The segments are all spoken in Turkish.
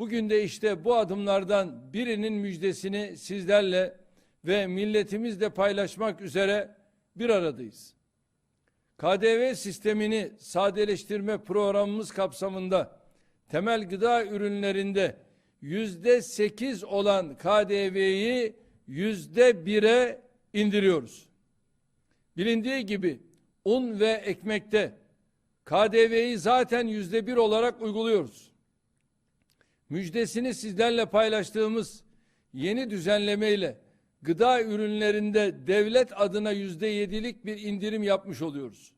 Bugün de işte bu adımlardan birinin müjdesini sizlerle ve milletimizle paylaşmak üzere bir aradayız. KDV sistemini sadeleştirme programımız kapsamında temel gıda ürünlerinde yüzde sekiz olan KDV'yi yüzde bire indiriyoruz. Bilindiği gibi un ve ekmekte KDV'yi zaten yüzde bir olarak uyguluyoruz. Müjdesini sizlerle paylaştığımız yeni düzenlemeyle gıda ürünlerinde devlet adına yüzde yedilik bir indirim yapmış oluyoruz.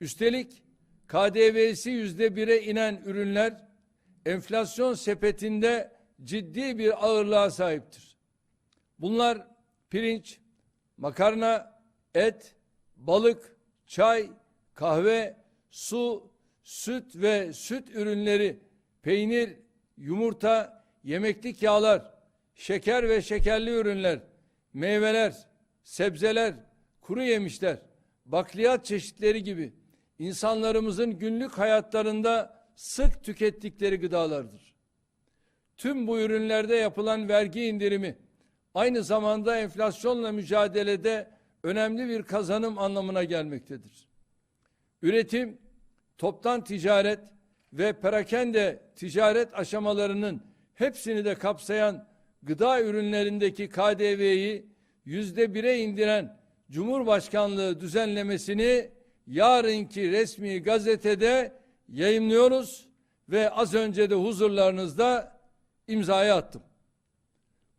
Üstelik KDV'si yüzde bire inen ürünler enflasyon sepetinde ciddi bir ağırlığa sahiptir. Bunlar pirinç, makarna, et, balık, çay, kahve, su, süt ve süt ürünleri, peynir, yumurta, yemeklik yağlar, şeker ve şekerli ürünler, meyveler, sebzeler, kuru yemişler, bakliyat çeşitleri gibi insanlarımızın günlük hayatlarında sık tükettikleri gıdalardır. Tüm bu ürünlerde yapılan vergi indirimi aynı zamanda enflasyonla mücadelede önemli bir kazanım anlamına gelmektedir. Üretim, toptan ticaret ve perakende ticaret aşamalarının hepsini de kapsayan gıda ürünlerindeki KDV'yi yüzde bire indiren Cumhurbaşkanlığı düzenlemesini yarınki resmi gazetede yayımlıyoruz ve az önce de huzurlarınızda imzaya attım.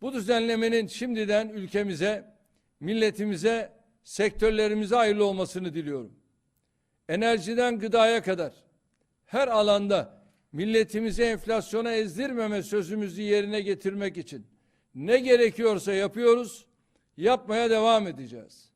Bu düzenlemenin şimdiden ülkemize, milletimize, sektörlerimize hayırlı olmasını diliyorum. Enerjiden gıdaya kadar her alanda milletimizi enflasyona ezdirmeme sözümüzü yerine getirmek için ne gerekiyorsa yapıyoruz, yapmaya devam edeceğiz.